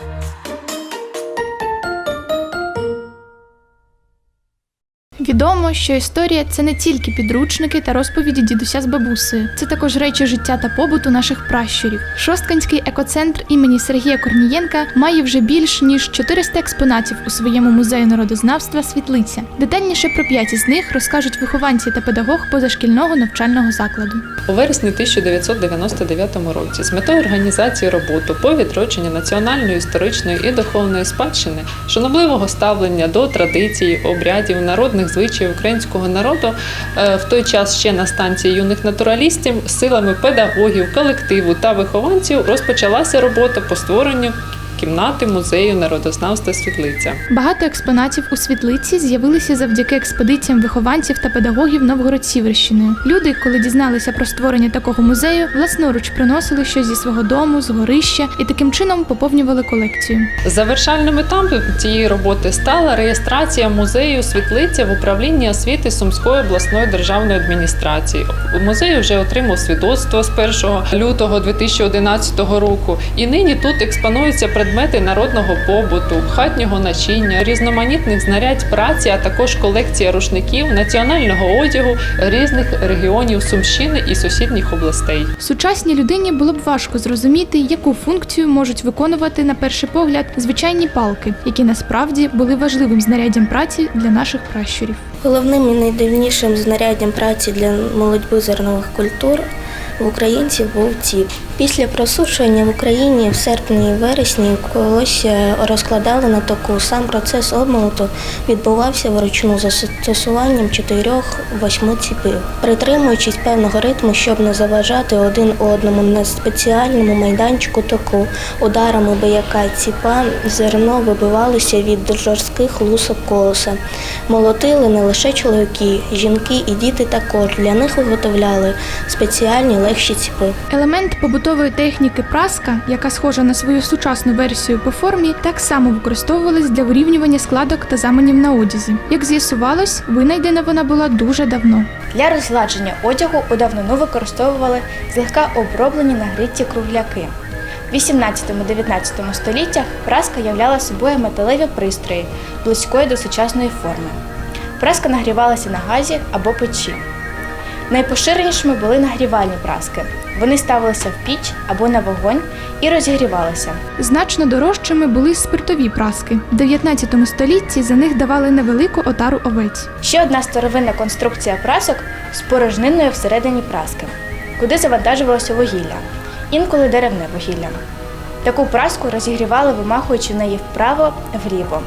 Thank you. Відомо, що історія це не тільки підручники та розповіді дідуся з бабусею, це також речі життя та побуту наших пращурів. Шостканський екоцентр імені Сергія Корнієнка має вже більш ніж 400 експонатів у своєму музею народознавства Світлиця. Детальніше про п'ять із них розкажуть вихованці та педагог позашкільного навчального закладу. У вересні 1999 році з метою організації роботи по відродженню національної історичної і духовної спадщини, шанобливого ставлення до традицій, обрядів, народних звичаїв українського народу. Е, в той час ще на станції юних натуралістів силами педагогів, колективу та вихованців розпочалася робота по створенню кімнати музею народознавства Світлиця. Багато експонатів у світлиці з'явилися завдяки експедиціям вихованців та педагогів Новгород-Сіверщиною. Люди, коли дізналися про створення такого музею, власноруч приносили щось зі свого дому, з горища і таким чином поповнювали колекцію. Завершальним етапом цієї роботи стала реєстрація музею Світлиця в управлінні освіти Сумської обласної державної адміністрації. Музей вже отримав свідоцтво з 1 лютого 2011 року, і нині тут експонуються предмети народного побуту, хатнього начиння, різноманітних знарядь праці, а також колекція рушників, національного одягу різних регіонів Сумщини і сусідніх областей. Сучасній людині було б важко зрозуміти, яку функцію можуть виконувати на перший погляд звичайні палки, які насправді були важливим знаряддям праці для наших пращурів. Головним і найдивнішим знаряддям праці для молодьби зернових культур в українців був ціп. Після просушування в Україні в серпні і вересні колосся розкладали на току. Сам процес обмолоту відбувався вручну застосуванням чотирьох-восьми ціпів, притримуючись певного ритму, щоб не заважати один одному на спеціальному майданчику току. Ударами бояка ціпа зерно вибивалося від жорстких лусок колоса. Молотили не лише чоловіки, жінки і діти також. Для них виготовляли спеціальні легші ціпи. Елемент побутової техніки праска, яка схожа на свою сучасну версію по формі, так само використовувалась для вирівнювання складок та заменів на одязі. Як з'ясувалось, винайдена вона була дуже давно. Для розгладження одягу у давнину використовували злегка оброблені нагріті кругляки. В 18-19 століттях праска являла собою металеві пристрої близької до сучасної форми. Праска нагрівалася на газі або печі. Найпоширенішими були нагрівальні праски. Вони ставилися в піч або на вогонь і розігрівалися. Значно дорожчими були спиртові праски. В 19 столітті за них давали невелику отару овець. Ще одна старовинна конструкція прасок з порожниною всередині праски, куди завантажувалося вугілля, інколи деревне вугілля. Таку праску розігрівали, вимахуючи в неї вправо-вліво.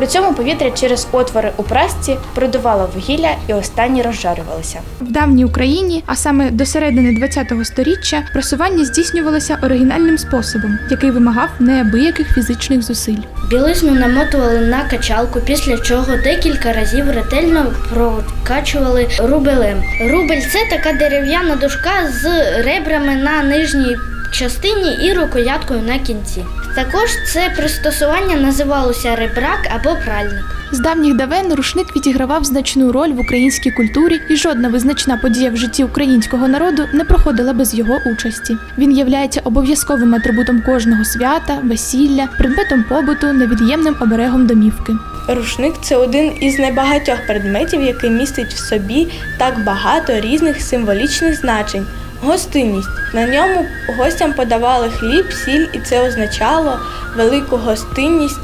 При цьому повітря через отвори у прасці продувало вугілля і останні розжарювалися. В давній Україні, а саме до середини ХХ століття, прасування здійснювалося оригінальним способом, який вимагав неабияких фізичних зусиль. Білизну намотували на качалку, після чого декілька разів ретельно прокачували рубелем. Рубель це така дерев'яна дошка з ребрами на нижній частині і рукояткою на кінці. Також це пристосування називалося ребрак або пральник. З давніх давен рушник відігравав значну роль в українській культурі, і жодна визначна подія в житті українського народу не проходила без його участі. Він являється обов'язковим атрибутом кожного свята, весілля, предметом побуту, невід'ємним оберегом домівки. Рушник це один із небагатьох предметів, який містить в собі так багато різних символічних значень. Гостинність на ньому гостям подавали хліб, сіль, і це означало велику гостинність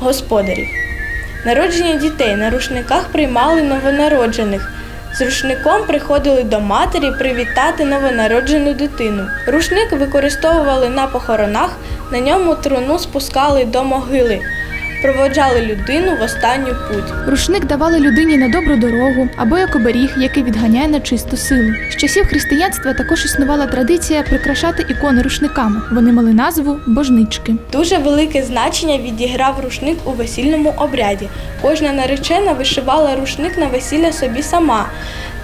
господарів. Народження дітей на рушниках приймали новонароджених. З рушником приходили до матері привітати новонароджену дитину. Рушник використовували на похоронах, на ньому труну спускали до могили, проводжали людину в останню путь. Рушник давали людині на добру дорогу або як оберіг, який відганяє на чисту силу. З часів християнства також існувала традиція прикрашати ікони рушниками. Вони мали назву божнички. Дуже велике значення відіграв рушник у весільному обряді. Кожна наречена вишивала рушник на весілля собі сама.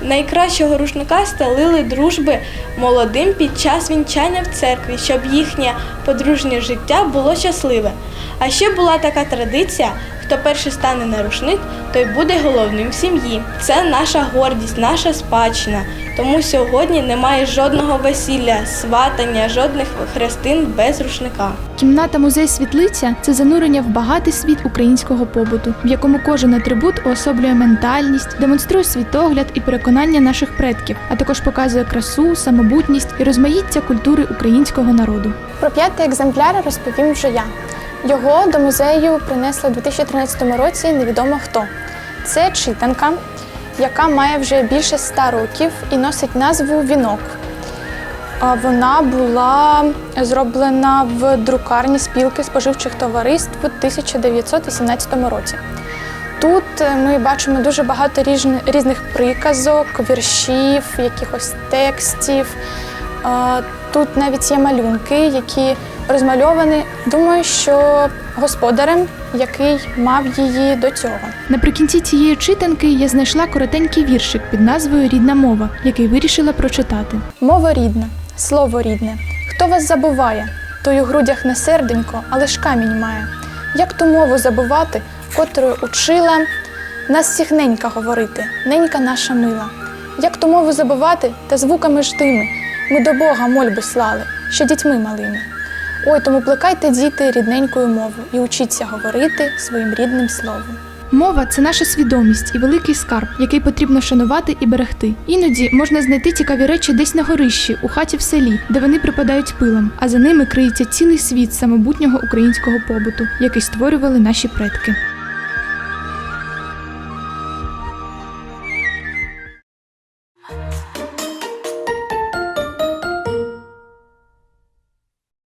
Найкращого рушника стелили дружби молодим під час вінчання в церкві, щоб їхнє подружнє життя було щасливе. А ще була така традиція, Хто перший стане на рушник, той буде головним в сім'ї. Це наша гордість, наша спадщина. Тому сьогодні немає жодного весілля, сватання, жодних хрестин без рушника. Кімната музей світлиця це занурення в багатий світ українського побуту, в якому кожен атрибут уособлює ментальність, демонструє світогляд і переконання наших предків, а також показує красу, самобутність і розмаїття культури українського народу. Про п'ятий екземпляр розповім вже я. Його до музею принесли у 2013 році невідомо хто. Це читанка, яка має вже більше ста років і носить назву Вінок. Вона була зроблена в друкарні спілки споживчих товариств у 1918 році. Тут е, ми бачимо дуже багато різних приказок, віршів, якихось текстів. Тут навіть є малюнки, які розмальовані, думаю, що господарем, який мав її до цього. Наприкінці цієї читанки я знайшла коротенький віршик під назвою Рідна мова, який вирішила прочитати. Мова рідна, слово рідне. Хто вас забуває? Той у грудях не серденько, але ж камінь має. Як ту мову забувати, котрою учила нас всіх ненька говорити, ненька наша мила. Як ту мову забувати та звуками ж тими, ми до Бога мольби слали, ще дітьми малими. Ой, тому плекайте діти рідненькою мову і учіться говорити своїм рідним словом. Мова це наша свідомість і великий скарб, який потрібно шанувати і берегти. Іноді можна знайти цікаві речі десь на горищі, у хаті в селі, де вони припадають пилом, а за ними криється цілий світ самобутнього українського побуту, який створювали наші предки.